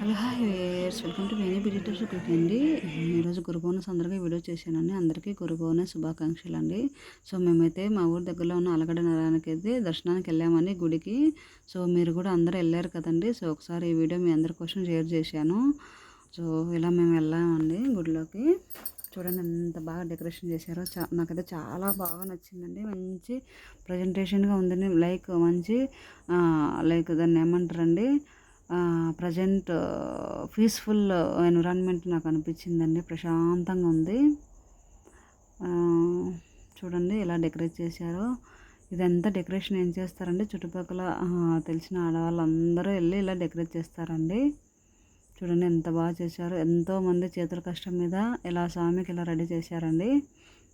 Hello hi viewers welcome to మేనే visitors cook అండి. ఈరోజు గురు bonus అందరికీ వీడియో చేశానండి. అందరికీ గురు బోనస్ శుభాకాంక్షలు అండి సో మేమైతే మా ఊరి దగ్గరలో ఉన్న అలగడ నగరానికి అయితే దర్శనానికి వెళ్ళామని గుడికి. సో మీరు కూడా అందరూ వెళ్ళారు కదండి. సో ఒకసారి ఈ వీడియో మీ అందరి కోసం షేర్ చేశాను. సో ఇలా మేము వెళ్ళామండి గుడిలోకి. చూడండి ఎంత బాగా డెకరేషన్ చేశారో. చా నాకైతే చాలా బాగా నచ్చిందండి. మంచి ప్రజెంటేషన్గా ఉందండి. లైక్ మంచి లైక్ దాన్ని ఏమంటారండి? ప్రజెంట్ పీస్ఫుల్ ఎన్విరాన్మెంట్ నాకు అనిపించిందండి. ప్రశాంతంగా ఉంది. చూడండి ఎలా డెకరేట్ చేశారో. ఇదంతా డెకరేషన్ ఏం చేస్తారండి? చుట్టుపక్కల తెలిసిన ఆడవాళ్ళందరూ వెళ్ళి ఇలా డెకరేట్ చేస్తారండి. చూడండి ఎంత బాగా చేశారు. ఎంతోమంది చేతుల కష్టం మీద ఇలా స్వామికి ఇలా రెడీ చేశారండి.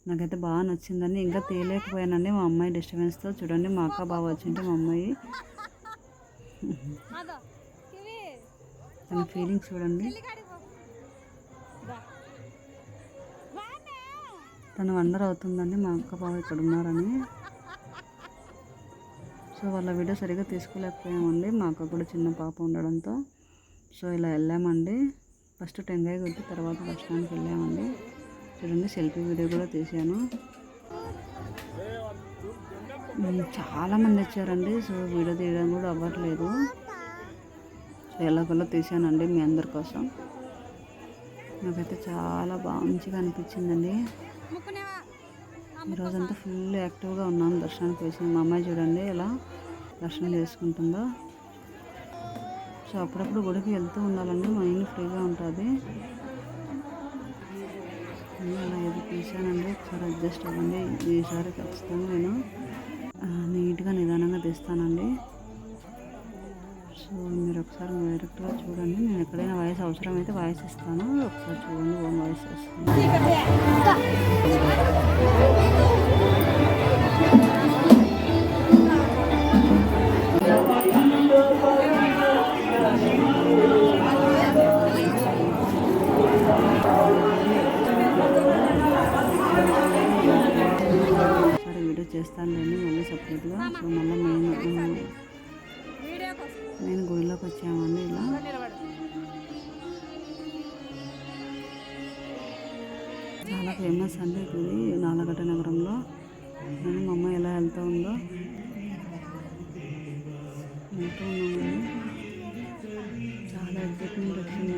నాకైతే బాగా నచ్చిందండి. ఇంకా తీయలేకపోయానండి మా అమ్మాయి డిస్టర్బెన్స్తో. చూడండి మా అక్క బాగా వచ్చింటే మా అమ్మాయి. తన ఫీలింగ్స్ చూడండి. తను వండర్ అవుతుందండి మా అక్క బావ ఇక్కడ ఉన్నారని. సో వాళ్ళ వీడియో సరిగ్గా తీసుకోలేకపోయామండి. మా అక్క కూడా చిన్న పాప ఉండడంతో. సో ఇలా వెళ్ళామండి. ఫస్ట్ టెంకాయ కొట్టి తర్వాత బస్టాండ్కి వెళ్ళామండి. చూడండి సెల్ఫీ వీడియో కూడా తీసాను చాలామంది వచ్చారండి. సో వీడియో తీయడం కూడా అవ్వట్లేదు. సో ఎలాగోలా తీసానండి మీ అందరి కోసం. నాకైతే చాలా బాగా మంచిగా అనిపించిందండి. ఈరోజంతా ఫుల్ యాక్టివ్గా ఉన్నాను దర్శనానికి వేసిన మా అమ్మాయి చూడండి ఎలా దర్శనం చేసుకుంటుందో. సో అప్పుడప్పుడు గుడికి వెళ్తూ ఉండాలండి. మైండ్ ఫ్రీగా ఉంటుంది. అలా ఏది తీసానండి ఒకసారి అడ్జస్ట్ అవ్వండి. ఈసారి ఖచ్చితంగా నేను నీట్గా నిదానంగా తీస్తానండి. సో మీరు ఒకసారి డైరెక్ట్గా చూడండి. నేను ఎక్కడైనా వాయిస్ అవసరం అయితే వాయిస్ ఇస్తాను. ఒకసారి చూడండి ఓన్ వాయిస్ వస్తుంది. వీడియో చేస్తానులేండి మళ్ళీ సపరేట్గా. సో మళ్ళీ మెయిన్ నేను గుడిలోకి వచ్చామండి ఇలా. చాలా ఫేమస్ అండి గుడి నాలగడ్డ నగరంలో. నేను మా అమ్మ ఎలా వెళ్తూ ఉందో. వెళ్తూ ఉన్నామండి. చాలా ఎక్సైట్మెంట్ వచ్చింది.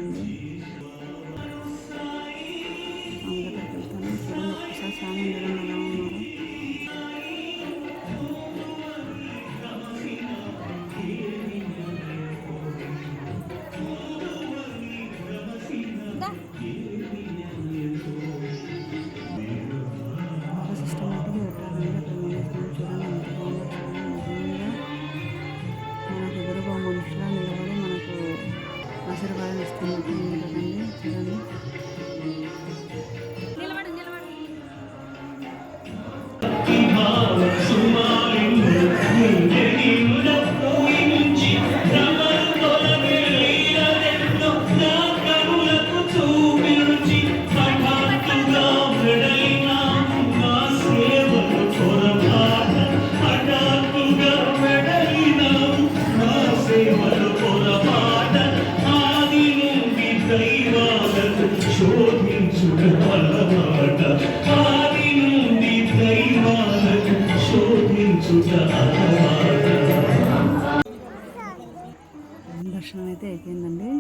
దర్శనం అయితే అయిపోయిందండి.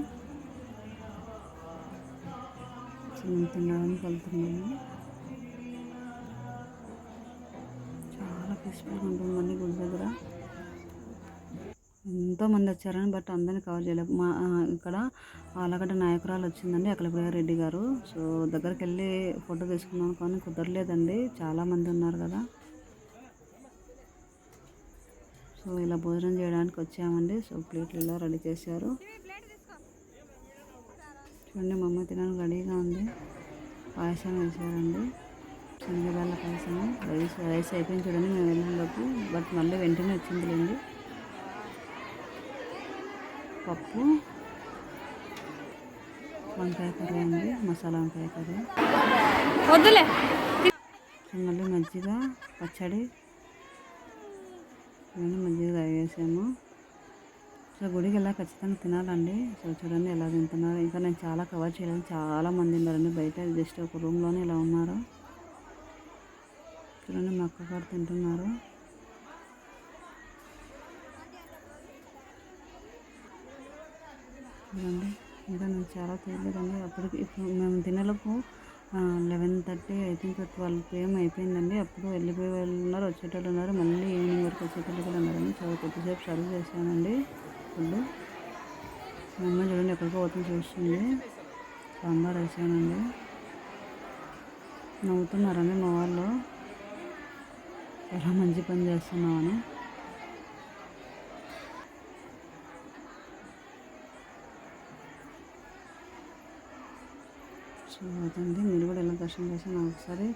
తినడానికి వెళ్తున్నాము చాలా పీస్ఫుల్గా ఉంటుందండి గుడి ఎంతోమంది వచ్చారని బట్ అందరిని కవర్ చేయలేదు మా ఇక్కడ ఆలగడ్డ నాయకురాలు వచ్చిందండి అక్కడ రెడ్డి గారు. సో దగ్గరికి వెళ్ళి ఫోటో తీసుకున్నాను కానీ కుదరలేదండి. చాలామంది ఉన్నారు కదా. సో ఇలా భోజనం చేయడానికి వచ్చామండి. సో ప్లేట్లు ఇలా రెడీ చేశారు. చూడండి మా అమ్మ తినడానికి రెడీగా ఉంది. పాయసం వేసారండి. శనగబెల్ల పాయసం రైస్ రైస్ అయిపోయింది చూడండి మేము వెళ్ళినప్పుడు బట్ మళ్ళీ వెంటనే వచ్చింది లేండి పప్పు వంకాయ కర్రీ అండి మసాలా వంకాయ కర్రీ. వద్దులే. మళ్ళీ మజ్జిగ పచ్చడి. ఇవన్నీ మజ్జిగ తాగేసాము సో గుడికి వెళ్ళా ఖచ్చితంగా తినాలండి. సో చూడండి ఎలా తింటున్నారు. ఇంకా నేను చాలా కవర్ చేయలేదు. చాలా మంది ఉన్నారండి. బయట జస్ట్ ఒక రూమ్లోనే ఇలా ఉన్నారు. చూడండి మా అక్క గారు తింటున్నారు. చూడండి ఇంకా నేను చాలా తెలియదండి అప్పటికి ఇప్పుడు మేము తినేలోపు eleven thirty I think twelve PM అయిపోయిందండి. అప్పుడు వెళ్ళిపోయే వాళ్ళు ఉన్నారు వచ్చేటోళ్ళు ఉన్నారు. మళ్ళీ ఈవినింగ్ వరకు వచ్చేటోళ్ళు కూడా ఉన్నారండి. చాలా కొద్దిసేపు సర్వ్ చేశానండి ఫుడ్. మా అమ్మ చూడండి ఎక్కడికో పోతుంది చూస్తుంది. సాంబార్ వేసానండి నవ్వుతున్నారండి మా వాళ్ళు. చాలా మంచి పని చేస్తున్నామని. సో అదండి మీరు కూడా ఎలా దర్శనం చేసి ఒకసారి